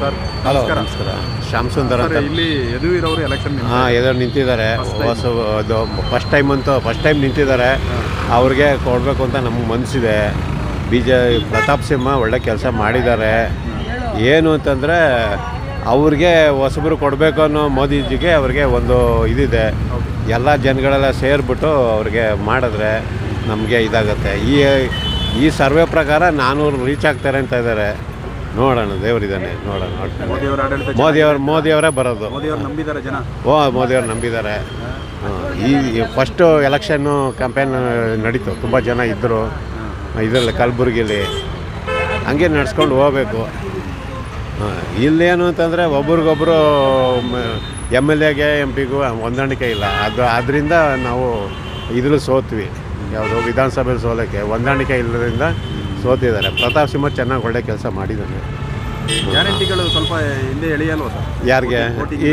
Sir. Hello ನಮಸ್ಕಾರ. ನಮಸ್ಕಾರ. ಶ್ಯಾಮ್ ಸುಂದರ್ ಅಂತ. ಇಲ್ಲಿ ಯದುವೀರ್ ಅವರು ಎಲೆಕ್ಷನ್ ಹಾಂ ಎದುರು ನಿಂತಿದ್ದಾರೆ. ಹೊಸ ಅದು ಫಸ್ಟ್ ಟೈಮ್ ಅಂತೂ ಫಸ್ಟ್ ಟೈಮ್ ನಿಂತಿದ್ದಾರೆ. ಅವ್ರಿಗೆ ಕೊಡಬೇಕು ಅಂತ ನಮ್ಗೆ ಮನಸ್ಸಿದೆ ಬಿ ಜೆ ಪ್ರತಾಪ್ ಸಿಂಹ ಒಳ್ಳೆ ಕೆಲಸ ಮಾಡಿದ್ದಾರೆ. ಏನು ಅಂತಂದರೆ ಅವ್ರಿಗೆ ಹೊಸಬ್ರು ಕೊಡಬೇಕು ಅನ್ನೋ ಮೋದಿಜಿಗೆ ಅವ್ರಿಗೆ ಒಂದು ಇದಿದೆ. ಎಲ್ಲ ಜನಗಳೆಲ್ಲ ಸೇರಿಬಿಟ್ಟು ಅವ್ರಿಗೆ ಮಾಡಿದ್ರೆ ನಮಗೆ ಇದಾಗುತ್ತೆ. ಈ ಈ ಸರ್ವೆ ಪ್ರಕಾರ ನಾನ್ನೂರು ರೀಚ್ ಆಗ್ತಾರೆ ಅಂತ ಇದ್ದಾರೆ. ನೋಡೋಣ ದೇವರಿದ್ದಾನೆ ನೋಡೋಣ ಮೋದಿ ಮೋದಿಯವರ ಆಡಳಿತ ಮೋದಿಯವ್ರು ಮೋದಿಯವರೇ ಬರೋದು. ಮೋದಿಯವರು ನಂಬಿದ್ದಾರೆ ಜನ. ಓ ಮೋದಿಯವ್ರು ನಂಬಿದ್ದಾರೆ. ಈ ಫಸ್ಟು ಎಲೆಕ್ಷನ್ನು ಕ್ಯಾಂಪೇನ್ ನಡೀತು. ತುಂಬ ಜನ ಇದ್ದರು ಇದರಲ್ಲಿ ಕಲಬುರಗಿಲಿ. ಹಂಗೆ ನಡ್ಸ್ಕೊಂಡು ಹೋಗ್ಬೇಕು. ಇಲ್ಲೇನು ಅಂತಂದರೆ ಒಬ್ರಿಗೊಬ್ಬರು ಎಂ ಎಲ್ ಎಗೆ ಎಂ ಪಿಗೂ ಹೊಂದಾಣಿಕೆ ಇಲ್ಲ. ಅದು ಆದ್ದರಿಂದ ನಾವು ಇದ್ರಲ್ಲಿ ಸೋತ್ವಿ. ಯಾವುದೋ ವಿಧಾನಸಭೆಯಲ್ಲಿ ಸೋಲಕ್ಕೆ. ಹೊಂದಾಣಿಕೆ ಇಲ್ಲದ್ರಿಂದ ಸೋತಿದ್ದಾರೆ. ಪ್ರತಾಪ್ ಸಿಂಹ ಚೆನ್ನಾಗಿ ಒಳ್ಳೆ ಕೆಲಸ ಮಾಡಿದ್ದಾರೆ ಗ್ಯಾರಂಟಿಗಳು ಸ್ವಲ್ಪ ಹಿಂದೆ ಎಳೆಯಲ್ವ ಸರ್? ಯಾರಿಗೆ?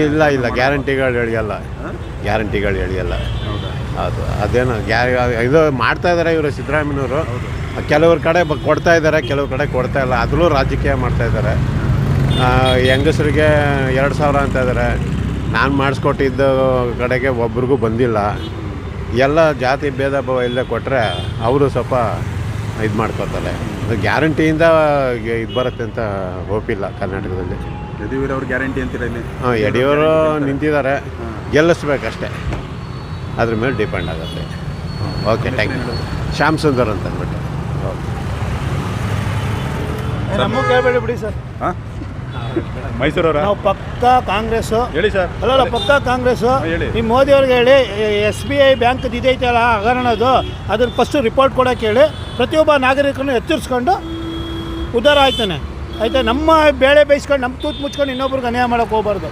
ಇಲ್ಲ ಇಲ್ಲ. ಗ್ಯಾರಂಟಿಗಳು ಎಳಿಯಲ್ಲ. ಗ್ಯಾರಂಟಿಗಳು ಎಳೆಯಲ್ಲ. ಹೌದಾ? ಅದು ಅದೇನು ಗ್ಯಾರ ಇದು ಮಾಡ್ತಾ ಇದ್ದಾರೆ ಇವರು ಸಿದ್ದರಾಮಯ್ಯನವರು. ಕೆಲವ್ರ ಕಡೆ ಕೊಡ್ತಾ ಇದ್ದಾರೆ ಕೆಲವ್ರ ಕಡೆ ಕೊಡ್ತಾ ಇಲ್ಲ. ಅದರಲ್ಲೂ ರಾಜಕೀಯ ಮಾಡ್ತಾ ಇದ್ದಾರೆ ಹೆಂಗಸರಿಗೆ ಎರಡು ಸಾವಿರ ಅಂತ ಇದ್ದಾರೆ ನಾನು ಮಾಡಿಸ್ಕೊಟ್ಟಿದ್ದ ಕಡೆಗೆ ಒಬ್ರಿಗೂ ಬಂದಿಲ್ಲ. ಎಲ್ಲ ಜಾತಿ ಭೇದ ಭಾವ ಇಲ್ಲದೆ ಕೊಟ್ಟರೆ ಅವರು ಸ್ವಲ್ಪ ಇದು ಮಾಡ್ಕೋತಾರೆ ಅದು ಗ್ಯಾರಂಟಿಯಿಂದ ಇದು ಬರುತ್ತೆ ಅಂತ ಹೋಪಿಲ್ಲ ಕರ್ನಾಟಕದಲ್ಲಿ. ಯಡಿಯೂರವ್ರ ಅವ್ರ ಗ್ಯಾರಂಟಿ ಅಂತೀರ ಇಲ್ಲಿ? ಹಾಂ ಯಡಿಯೂರು ನಿಂತಿದ್ದಾರೆ. ಗೆಲ್ಲಿಸ್ಬೇಕಷ್ಟೇ. ಅದ್ರ ಮೇಲೆ ಡಿಪೆಂಡ್ ಆಗುತ್ತೆ. Okay thank you Shyam Sundar ಅಂತ ಅಂದ್ಬಿಟ್ಟು. ಓಕೆ ನಮಗೆ ಕೇಳಬೇಡಿ ಬಿಡಿ ಸರ್. ಹಾಂ? ಮೈಸೂರವರ? ನಾವು ಪಕ್ಕ ಕಾಂಗ್ರೆಸ್. ಹೇಳಿ ಸರ್. ಅಲ್ಲ ಪಕ್ಕ ಕಾಂಗ್ರೆಸ್. ಹೇಳಿ. ನಿಮ್ಮ ಮೋದಿ ಅವ್ರಿಗೆ ಹೇಳಿ ಎಸ್ ಬಿ ಐ ಬ್ಯಾಂಕ್ ಇದೈತಲ್ಲ ಹಗರಣದು ಅದ್ರ ಫಸ್ಟ್ ರಿಪೋರ್ಟ್ ಕೊಡೋಕೆ ಹೇಳಿ ಪ್ರತಿಯೊಬ್ಬ ನಾಗರಿಕರನ್ನು ಎಚ್ಚರಿಸ್ಕೊಂಡು ಉದ್ಧಾರ ಆಯ್ತಾನೆ. ಆಯ್ತಾ? ನಮ್ಮ ಬೇಳೆ ಬೇಯಿಸ್ಕೊಂಡು ನಮ್ಮ ತೂತು ಮುಚ್ಕೊಂಡು ಇನ್ನೊಬ್ರಿಗೆ ಅನ್ಯಾಯ ಮಾಡೋಕೆ ಹೋಗ್ಬಾರ್ದು.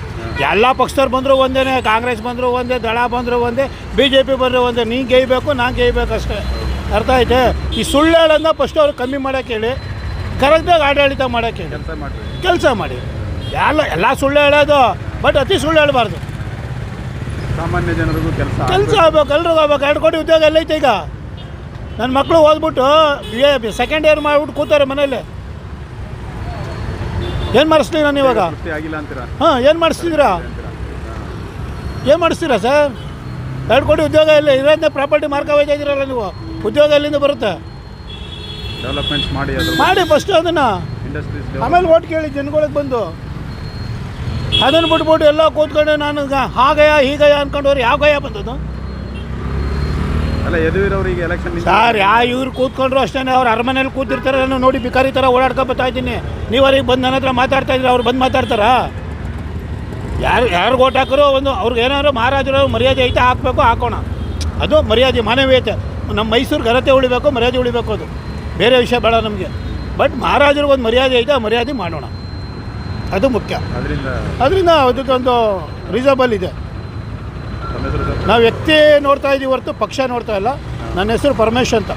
ಎಲ್ಲ ಪಕ್ಷದವ್ರು ಬಂದರೂ ಒಂದೇ ಕಾಂಗ್ರೆಸ್ ಬಂದರೂ ಒಂದೇ ದಳ ಬಂದರೂ ಒಂದೇ ಬಿ ಜೆ ಪಿ ಬಂದರೂ ಒಂದೇ. ನೀನು ಗೆಯ್ಬೇಕು ನಾನು ಗೆಯ್ಬೇಕು ಅಷ್ಟೇ. ಅರ್ಥ ಆಯ್ತೆ? ಈ ಸುಳ್ಳು ಹೇಳೋದನ್ನ ಫಸ್ಟ್ ಅವ್ರು ಕಮ್ಮಿ ಮಾಡೋಕೆ ಹೇಳಿ ಕರೆಕ್ಟಾಗಿ ಆಡಳಿತ ಮಾಡೋಕೆ ಹೇಳಿ. ಕೆಲಸ ಮಾಡ್ರಿ. ಕೆಲಸ ಮಾಡಿ. ಎಲ್ಲ ಎಲ್ಲ ಸುಳ್ಳು ಹೇಳೋದು ಬಟ್ ಅತಿ ಸುಳ್ಳು ಹೇಳಬಾರ್ದು. ಸಾಮಾನ್ಯ ಜನರಿಗೂ ಕೆಲಸ ಕೆಲಸ ಆಗ್ಬೇಕು ಎಲ್ರಿಗೂ ಆಗ್ಬೇಕು. ಎರಡು ಕೋಟಿ ಉದ್ಯೋಗ ಎಲ್ಲೈತೆ ಈಗ. ನನ್ನ ಮಕ್ಕಳು ಓದ್ಬಿಟ್ಟು ಬಿ ಎ ಸೆಕೆಂಡ್ ಇಯರ್ ಮಾಡಿಬಿಟ್ಟು ಕೂತಾರೆ ಮನೇಲಿ. ಏನು ಮಾಡಿಸ್ಲಿ ನಾನು ಇವಾಗ? ಹಾಂ ಏನು ಮಾಡಿಸ್ತಿದ್ದೀರಾ? ಏನು ಮಾಡಿಸ್ತೀರಾ ಸರ್? ಎರಡು ಕೋಟಿ ಉದ್ಯೋಗ ಇಲ್ಲ ಇದರಿಂದ ಪ್ರಾಪರ್ಟಿ ಮಾರ್ಕ ಹೋಯ್ತಾ ಇದ್ದೀರಲ್ಲ ನೀವು. ಉದ್ಯೋಗ ಎಲ್ಲಿಂದ ಬರುತ್ತೆ? ಡೆವಲಪ್ಮೆಂಟ್ ಮಾಡಿ ಮಾಡಿ ಫಸ್ಟು ಅದನ್ನು. ಇಂಡಸ್ಟ್ರೀಸ್ ಆಮೇಲೆ ಓಟ್ ಕೇಳಿ ಜನಗಳಿಗೆ ಬಂದು. ಅದನ್ನು ಬಿಟ್ಬಿಟ್ಟು ಎಲ್ಲ ಕೂತ್ಕೊಂಡು ನಾನು ಹಾಗಯ ಹೀಗಯ ಅನ್ಕೊಂಡವ್ರು ಯಾವ ಗಯ ಬಂದದ್ದು? ಅಲ್ಲ ಯದುವೀರವ್ರಿಗೆ ಎಲೆಕ್ಷನ್ ಸರ್ ಯಾ ಇವ್ರು ಕೂತ್ಕೊಂಡ್ರು ಅಷ್ಟೇ ಅವ್ರು ಅರಮನೇಲಿ ಕೂತಿರ್ತಾರೆ ನಾನು ನೋಡಿ ಬಿಕಾರಿ ಥರ ಓಡಾಡ್ಕೊ ಬರ್ತಾ ಇದ್ದೀನಿ. ನೀವು ಅವ್ರಿಗೆ ಬಂದು ನನ್ನ ಹತ್ರ ಮಾತಾಡ್ತಾ ಇದ್ರೆ ಅವ್ರು ಬಂದು ಮಾತಾಡ್ತಾರಾ? ಯಾರು ಯಾರು ಓಟ್ ಹಾಕಿರೋ ಒಂದು ಅವ್ರಿಗೆ ಏನಾದ್ರು ಮಹಾರಾಜರು ಮರ್ಯಾದೆ ಐತೆ ಹಾಕಬೇಕು ಹಾಕೋಣ. ಅದು ಮರ್ಯಾದೆ ಮಾನವೀಯತೆ. ನಮ್ಮ ಮೈಸೂರು ಘನತೆ ಉಳಿಬೇಕು ಮರ್ಯಾದೆ ಉಳಿಬೇಕು ಅದು. ಬೇರೆ ವಿಷಯ ಬೇಡ ನಮಗೆ. ಬಟ್ ಮಹಾರಾಜರಿಗೆ ಒಂದು ಮರ್ಯಾದೆ ಐತೆ ಆ ಮರ್ಯಾದೆ ಮಾಡೋಣ. ಅದು ಮುಖ್ಯ. ಅದರಿಂದ ಅದರಿಂದ ಅದಕ್ಕೊಂದು ರೀಸನಬಲ್ ಇದೆ. ನಾವು ವ್ಯಕ್ತಿ ನೋಡ್ತಾ ಇದ್ದೀವಿ ಹೊರತು ಪಕ್ಷ ನೋಡ್ತಾ ಇಲ್ಲ. ನನ್ನ ಹೆಸರು ಪರಮೇಶ್ ಅಂತ.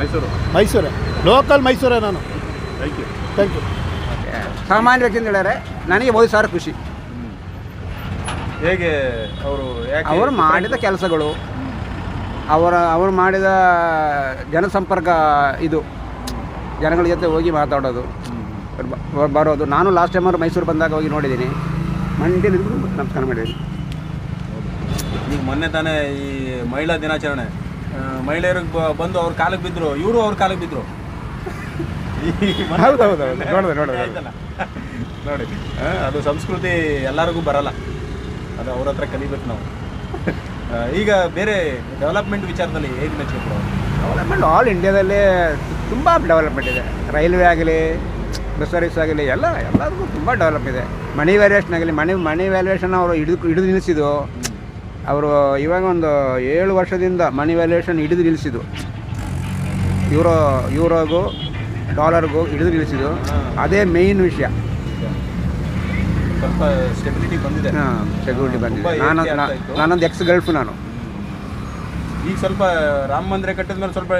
ಮೈಸೂರು? ಮೈಸೂರೇ. ಲೋಕಲ್ ಮೈಸೂರೇ ನಾನು. ಥ್ಯಾಂಕ್ ಯು ಥ್ಯಾಂಕ್ ಯು ಸಾಮಾನ್ಯ ವ್ಯಕ್ತಿ ಅಂತ ಹೇಳಿದ್ರೆ ನನಗೆ ಮೋದಿ ಸಾರು ಖುಷಿ. ಹೇಗೆ ಅವರು ಯಾಕೆ ಅವರು ಮಾಡಿದ ಕೆಲಸಗಳು ಅವರ ಅವರು ಮಾಡಿದ ಜನಸಂಪರ್ಕ ಇದು. ಜನಗಳ ಜೊತೆ ಹೋಗಿ ಮಾತಾಡೋದು. ಬರೋದು. ನಾನು ಲಾಸ್ಟ್ ಟೈಮ್ ಅವರು ಮೈಸೂರು ಬಂದಾಗ ಹೋಗಿ ನೋಡಿದ್ದೀನಿ. ಮಂಡಿ ನಮಸ್ಕಾರ ಮಾಡಿದ್ದೀನಿ. ಈಗ ಮೊನ್ನೆ ತಾನೇ ಈ ಮಹಿಳಾ ದಿನಾಚರಣೆ. ಮಹಿಳೆಯರಿಗೆ ಬಂದು ಅವ್ರ ಕಾಲಕ್ಕೆ ಬಿದ್ರು. ಇವರು ಅವ್ರ ಕಾಲಕ್ಕೆ ಬಿದ್ರು. ಹೌದು ಹೌದು ಹೌದು. ನೋಡಿದೆ ನೋಡಿದೆ ಆಯ್ತಲ್ಲ? ನೋಡಿ. ಆ, ಅದು ಸಂಸ್ಕೃತಿ ಎಲ್ಲರಿಗೂ ಬರಲ್ಲ. ಅದು ಅವ್ರ ಹತ್ರ ಕಲಿಬೇಕು ನಾವು. ಈಗ ಬೇರೆ ಡೆವಲಪ್ಮೆಂಟ್ ವಿಚಾರದಲ್ಲಿ ಹೇಗೆ ಮೆಚ್ಚಬೇಕು ಡೆವಲಪ್ಮೆಂಟ್ ಆಲ್ ಇಂಡಿಯಾದಲ್ಲೇ ತುಂಬ ಡೆವಲಪ್ಮೆಂಟ್ ಇದೆ. ರೈಲ್ವೆ ಆಗಲಿ ಬಸ್ ಸರ್ವಿಸ್ ಆಗಲಿ ಎಲ್ಲ ಎಲ್ಲದಕ್ಕೂ ತುಂಬ ಡೆವಲಪ್ ಇದೆ. ಮನಿ ವ್ಯಾಲ್ಯೂಯೇಷನ್ ಆಗಲಿ ಮನಿ ಮನಿ ವ್ಯಾಲ್ಯೂಯೇಷನ್ ಅವರು ಹಿಡಿದು ಹಿಡಿದು ನಿಲ್ಲಿಸಿದ್ದು ಅವರು ಇವಾಗ ಒಂದು ಏಳು ವರ್ಷದಿಂದ ಮನಿ ವ್ಯಾಲ್ಯೂಯೇಷನ್ ಹಿಡಿದು ನಿಲ್ಲಿಸಿದ್ದು ಯೂರೋ ಯೂರೋಗೂ ಡಾಲರ್ಗೂ ಹಿಡಿದು ನಿಲ್ಲಿಸಿದ್ದು ಅದೇ ಮೇಯ್ನ್ ವಿಷಯ. ಸ್ವಲ್ಪ ಸ್ಟೆಬಿಲಿಟಿ ಬಂದಿದೆ. ಸೆಕ್ಯೂರಿಟಿ ಬಂದಿದೆ. ನಾನೊಂದು ನಾನು. ನಾನೊಂದು ಎಕ್ಸ್ ಗಲ್ಫ್ ನಾನು. ಈಗ ಸ್ವಲ್ಪ ರಾಮ ಮಂದಿರ ಕಟ್ಟಿದ ಮೇಲೆ ಸ್ವಲ್ಪ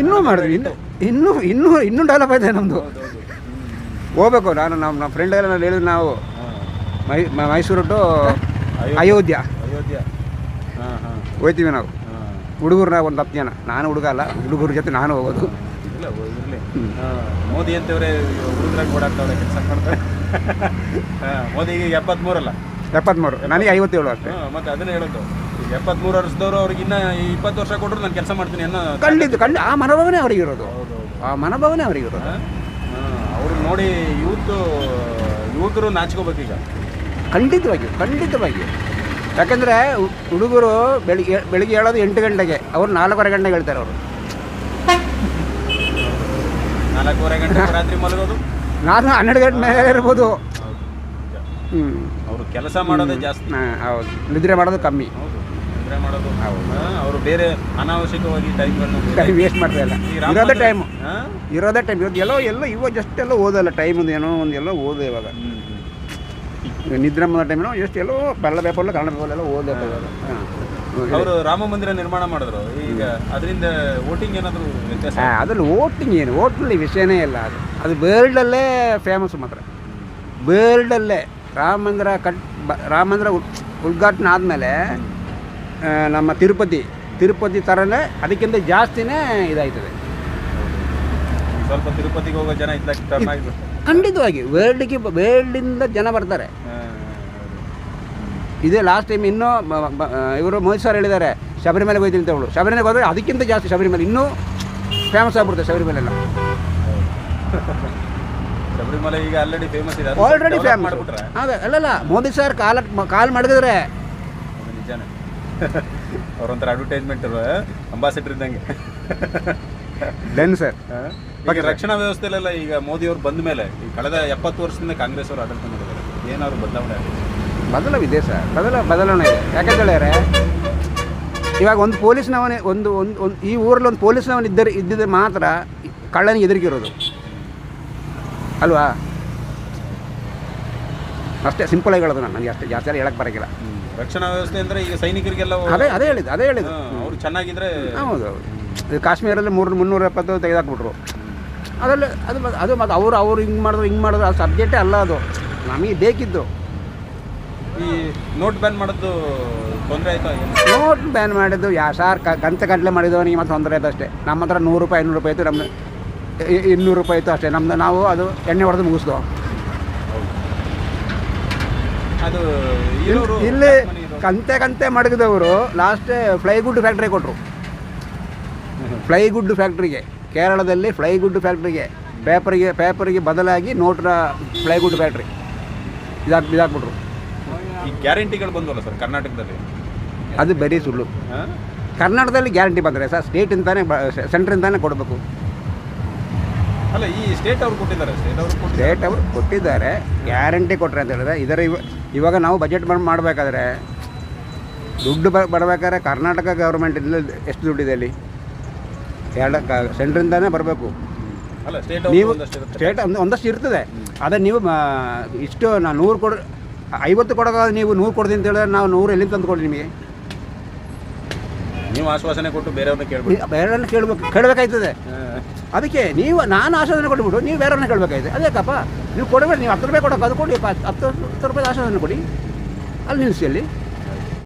ಇನ್ನೂ ಮಾಡಿದ್ವಿ. ಇನ್ನು ಇನ್ನೂ ಇನ್ನೂ ಇನ್ನೂ ಡೆವಲಪ್ ಆಗಿದೆ ನಮ್ಮದು ಹೋಗ್ಬೇಕು. ನಾನು ನಮ್ಮ ನಮ್ಮ ಫ್ರೆಂಡ್ ಎಲ್ಲ ನಾನು ಹೇಳಿದ್ರು ನಾವು. My Mysuru to Ayodhya. Ayodhya. ಹೋಯ್ತೀವಿ ಹಾಂ ಹೋಗ್ತೀವಿ ನಾವು. ಹುಡುಗರ್ನಾಗ ಹುಡುಗರು ನಾವು ಒಂದು ಹತ್ತು ಜನ. ನಾನು ಹುಡುಗ ಅಲ್ಲ ಹುಡುಗರ ಜೊತೆ ನಾನು ಹೋಗೋದು. ಮೋದಿ ಅಂತವ್ರೆ ಹುಡುಗರಾಗಿ ಓಡಾಡ್ತಾವ್ರೆ ಕೆಲಸ ಮಾಡ್ತಾರೆ. ಹಾ, ಮೋದಿಗೆ ಈಗ ಎಪ್ಪತ್ಮೂರಲ್ಲ. ಎಪ್ಪತ್ತ್ಮೂರು ನನಗೆ ಐವತ್ತೇಳು ಅಷ್ಟೇ. ಮತ್ತೆ ಅದನ್ನೇ ಹೇಳೋದು. ಎಪ್ಪತ್ಮೂರು ವರ್ಷದವರು ಅವ್ರಿಗೆ ಇನ್ನ ಇಪ್ಪತ್ತು ವರ್ಷ ಕೊಟ್ಟರು ನಾನು ಕೆಲಸ ಮಾಡ್ತೀನಿ ಅನ್ನೋ ಖಂಡಿತ ಖಂಡಿತ. ಆ ಮನೋಭಾವನೆ ಅವರಿಗಿರೋದು ಹೌದು ಆ ಮನೋಭಾವನೆ ಅವರಿಗಿರೋದು ಅವ್ರು ನೋಡಿ ಯೂತ್ ಯುವಕರು ಈಗ ಖಂಡಿತವಾಗಿ ಖಂಡಿತವಾಗಿ. ಯಾಕಂದರೆ ಹುಡುಗರು ಬೆಳಿಗ್ಗೆ ಬೆಳಿಗ್ಗೆ ಹೇಳೋದು ಎಂಟು ಗಂಟೆಗೆ ಅವ್ರು ನಾಲ್ಕೂವರೆ ಗಂಟೆಗೆ ಹೇಳ್ತಾರೆ ಅವರು. ನಾಲ್ಕೂವರೆ ಗಂಟೆ ರಾತ್ರಿ ಮಲಗೋದು? ನಾನು ಹನ್ನೆರಡು ಗಂಟೆ ಮೇಲೆ ಇರ್ಬೋದು. ಹ್ಞೂ ಅವರು ಕೆಲಸ ಮಾಡೋದೇ ಜಾಸ್ತಿ. ಹೌದು. ನಿದ್ರೆ ಮಾಡೋದು ಕಮ್ಮಿ. ಹೌದು. ನಿದ್ರೆ ಮಾಡೋದು ಅವರು ಬೇರೆ ಅನಾವಶ್ಯಕವಾಗಿ ಟೈಮ್ಗಳನ್ನು ಟೈಮ್ ವೇಸ್ಟ್ ಮಾಡ್ತಾ ಇಲ್ಲ. ಇರೋದೇ ಟೈಮು ಇರೋದೇ ಟೈಮ್ ಇವತ್ತು ಎಲ್ಲೋ ಎಲ್ಲೋ ಇವಾಗ ಜಸ್ಟ್ ಎಲ್ಲೋ ಓದಲ್ಲ ಟೈಮ್ ಒಂದು ಏನೋ ಒಂದು ಎಲ್ಲೋ ಓದು ಇವಾಗ. ನಿದ್ರೆ ಮಾಡೋ ಟೈಮ್ನೋ ಎಷ್ಟು ಎಲ್ಲೋ ಬೆಲ್ಲ ಪೇಪರ್ಲ ಕನ್ನಡ ಪೇಪರ್ಲೆಲ್ಲ ಓದಬೇಕು ಇವಾಗ. ಅವರು ರಾಮ ಮಂದಿರ ನಿರ್ಮಾಣ ಮಾಡಿದ್ರು. ಈಗ ಅದರಿಂದ ವೋಟಿಂಗ್ ಏನಾದರೂ ವ್ಯತ್ಯಾಸ? ಅದ್ರಲ್ಲಿ ಓಟಿಂಗ್ ಏನು? ಓಟ್ನಲ್ಲಿ ವಿಷಯನೇ ಇಲ್ಲ ಅದು. ಅದು ಬೇರ್ಲ್ಡಲ್ಲೇ ಫೇಮಸ್ ಮಾತ್ರ. ಬೇರ್ಲ್ಡಲ್ಲೇ ರಾಮ ಮಂದಿರ ಕಟ್ ರಾಮ ಮಂದಿರ ಉದ್ಘಾಟನೆ ಆದಮೇಲೆ ನಮ್ಮ ತಿರುಪತಿ ತಿರುಪತಿ ಥರನೇ ಅದಕ್ಕಿಂತ ಜಾಸ್ತಿನೇ ಇದಾಯ್ತದೆ. ಸ್ವಲ್ಪ ತಿರುಪತಿಗೆ ಹೋಗೋ ಜನ ಇದ್ದಾಗ ಖಂಡಿತವಾಗಿ ವರ್ಲ್ಡ್ಗೆ ವರ್ಲ್ಡಿಂದ ಜನ ಬರ್ತಾರೆ. ಇದೇ ಲಾಸ್ಟ್ ಟೈಮ್ ಇನ್ನೂ ಇವರು ಮೋದಿ ಸರ್ ಹೇಳಿದ್ದಾರೆ ಶಬರಿಮಲೆಗೆ ಹೋಯ್ತೀನಿ ಅಂತ ಹೇಳು. ಶಬರಿಮಲೆಗೆ ಹೋದರೆ ಅದಕ್ಕಿಂತ ಜಾಸ್ತಿ ಶಬರಿಮಲೆ ಇನ್ನೂ ಫೇಮಸ್ ಆಗ್ಬಿಡುತ್ತೆ ಶಬರಿಮಲೆಲ್ಲ ಶಬರಿಮಲೆ ಈಗ ಆಲ್ರೆಡಿ ಫೇಮಸ್ ಇದೆ. ಆಲ್ರೆಡಿ ಫೇಮಸ್ ಅಲ್ಲಲ್ಲ ಮೋದಿ ಸರ್ ಕಾಲ ಕಾಲ್ ಮಾಡಿದ್ರೆ ನಿಜಾನೇ. ಅವ್ರೊಂಥರ ಅಡ್ವರ್ಟೈಸ್ಮೆಂಟ್ ಅಂಬಾಸಿಡರ್ ಇದ್ದಂಗೆ. ಡೆನ್ ಸರ್ ಬಾಕಿ ರಕ್ಷಣಾ ವ್ಯವಸ್ಥೆಲೆಲ್ಲ ಈಗ ಮೋದಿ ಅವರು ಬಂದ ಮೇಲೆ ಈ ಕಳೆದ ಎಪ್ಪತ್ತು ವರ್ಷದಿಂದ ಕಾಂಗ್ರೆಸ್ ಅವರು ಆಡಳಿತ ಮಾಡಿದ್ದಾರೆ. ಏನಾದ್ರು ಬದಲಾವಣೆ ಆಗಿದೆ? ಬದಲವಿದೆ ಸರ್ ಬದಲ ಬದಲಾವಣೆ ಇದೆ. ಯಾಕಂತ ಹೇಳಿದ್ರೆ ಇವಾಗ ಒಂದು ಪೊಲೀಸ್ನವನೇ ಒಂದು ಒಂದು ಒಂದು ಈ ಊರಲ್ಲಿ ಒಂದು ಪೊಲೀಸ್ನವನು ಇದ್ದರೆ ಇದ್ದಿದ್ರೆ ಮಾತ್ರ ಕಳ್ಳನಿಗೆ ಎದುರಿಗಿರೋದು. ಅಲ್ವಾ? ಅಷ್ಟೇ ಸಿಂಪಲ್ ಆಗಿ ಹೇಳೋದು ನಾನು. ನನಗೆ ಅಷ್ಟೇ ಜಾಸ್ತಿ ಹೇಳಕ್ಕೆ ಬರೋಕ್ಕಿಲ್ಲ. ರಕ್ಷಣಾ ವ್ಯವಸ್ಥೆ ಅಂದ್ರೆ ಈಗ ಸೈನಿಕರಿಗೆಲ್ಲ ಅದೇ ಅದೇ ಹೇಳಿದ್ದು ಅದೇ ಹೇಳಿದ್ದು. ಅವ್ರು ಚೆನ್ನಾಗಿದ್ರೆ ಹೌದು ಹೌದು. ಕಾಶ್ಮೀರಲ್ಲಿ ಮೂರು ಮುನ್ನೂರ ಎಪ್ಪತ್ತು ತೆಗೆದಾಕ್ಬಿಟ್ರು ಅದರಲ್ಲಿ ಅದು ಮತ್ತೆ- ಅದು ಮತ್ತು ಅವರು ಅವ್ರು ಹಿಂಗೆ ಮಾಡಿದ್ರು ಹಿಂಗೆ ಮಾಡಿದ್ರು ಆ ಸಬ್ಜೆಕ್ಟೇ ಅಲ್ಲ ಅದು. ನಮಗೆ ಬೇಕಿದ್ದು. ಈ ನೋಟ್ ಬ್ಯಾನ್ ಮಾಡೋದು ತೊಂದರೆ ಆಯ್ತಾ ಏನು? ನೋಟ್ ಬ್ಯಾನ್ ಮಾಡಿದ್ದು ಯಾ ಸಾರ್ ಕ ಗಂಟೆ ಗಂಟಲೆ ಮಾಡಿದವನಿಗೆ ಮತ್ತೆ ತೊಂದರೆ ಆಯ್ತು ಅಷ್ಟೇ. ನಮ್ಮ ಹತ್ರ ನೂರು ರೂಪಾಯಿ ಐನೂರು ರೂಪಾಯಿ ಇತ್ತು ನಮ್ಮ ಇನ್ನೂರು ರೂಪಾಯಿ ಇತ್ತು ಅಷ್ಟೇ. ನಮ್ಮದು ನಾವು ಅದು ಎಣ್ಣೆ ಹೊಡೆದು ಮುಗಿಸ್ದು. ಅದು ಇಲ್ಲಿ. ಕಂತೆ ಕಂತೆ ಮಡಗಿದವರು ಲಾಸ್ಟ್ ಫ್ಲೈಗುಡ್ ಫ್ಯಾಕ್ಟ್ರಿ ಕೊಟ್ಟರು ಫ್ಲೈಗುಡ್ ಫ್ಯಾಕ್ಟ್ರಿಗೆ ಕೇರಳದಲ್ಲಿ ಫ್ಲೈಗುಡ್ ಫ್ಯಾಕ್ಟ್ರಿಗೆ ಪೇಪರ್ಗೆ ಪೇಪರ್ಗೆ ಬದಲಾಗಿ ನೋಟ್ರ ಫ್ಲೈಗುಡ್ ಫ್ಯಾಕ್ಟ್ರಿ ಇದಾಗಿ ಇದಾಕ್ಬಿಟ್ರು ಈ ಗ್ಯಾರಂಟಿಗಳು ಬಂದವಲ್ಲ ಸರ್ ಕರ್ನಾಟಕದಲ್ಲಿ? ಅದು ಬರೀ ಸುಳ್ಳು? ಕರ್ನಾಟಕದಲ್ಲಿ ಗ್ಯಾರಂಟಿ ಬಂದರೆ ಸರ್ ಸ್ಟೇಟಿಂದಾನೆ ಸೆಂಟ್ರಿಂದಾನೆ ಕೊಡಬೇಕು. ಅಲ್ಲ ಈ ಸ್ಟೇಟ್ ಅವ್ರು ಕೊಟ್ಟಿದ್ದಾರೆ ಸ್ಟೇಟ್ ಅವ್ರು ಕೊಟ್ಟಿದ್ದಾರೆ. ಸ್ಟೇಟ್ ಅವರು ಕೊಟ್ಟಿದ್ದಾರೆ ಗ್ಯಾರಂಟಿ ಕೊಟ್ಟರೆ ಅಂತ ಹೇಳಿದ್ರೆ ಇದರ ಇವಾಗ ನಾವು ಬಜೆಟ್ ಮಾಡಬೇಕಾದ್ರೆ ದುಡ್ಡು ಬ ಬರಬೇಕಾದ್ರೆ ಕರ್ನಾಟಕ ಗೌರ್ಮೆಂಟಿಂದ ಎಷ್ಟು ದುಡ್ಡಿದೆ ಅಲ್ಲಿ? ಎರಡು ಕ ಸೆಂಟ್ರಿಂದಾನೇ ಬರಬೇಕು. ಅಲ್ಲ ಸ್ಟೇಟ್ ನೀವು. ಸ್ಟೇಟ್ ಒಂದು ಒಂದಷ್ಟು ಇರ್ತದೆ. ಅದೇ ನೀವು ಇಷ್ಟು ನಾ ನೂರು ಕೊಡ ಐವತ್ತು ಕೊಡೋಕ್ಕಾಗ ನೀವು ನೂರು ಕೊಡ್ತೀನಿ ಅಂತ ಹೇಳಿದ್ರೆ ನಾವು ನೂರು ಎಲ್ಲಿಂದ ತಂದು ಕೊಡಿ ನಿಮಗೆ? ನೀವು ಆಶ್ವಾಸನೆ ಕೊಟ್ಟು ಬೇರೆಯವ್ರನ್ನ ಕೇಳಬೇಕು ಬೇರೆಯವ್ರನ್ನ ಕೇಳಬೇಕು ಕೇಳಬೇಕಾಯ್ತದೆ. ಅದಕ್ಕೆ ನೀವು ನಾನು ಆಶ್ವಾಸನೆ ಕೊಟ್ಬಿಟ್ಟು ನೀವು ಬೇರೆಯವ್ರನ್ನ ಕೇಳಬೇಕಾಯ್ತು. ಅದೇಕಪ್ಪ ನೀವು ಕೊಡಬೇಡಿ, ನೀವು ಹತ್ತು ರೂಪಾಯಿ ಕೊಡೋಕೆ ಅದು ಕೊಡಿ ಹತ್ತು ಹತ್ತು ರೂಪಾಯಿ ಆಶ್ವಾಸನೆ ಕೊಡಿ. ಅಲ್ಲಿ ನಿಲ್ಲಿಸಿ ಅಲ್ಲಿ.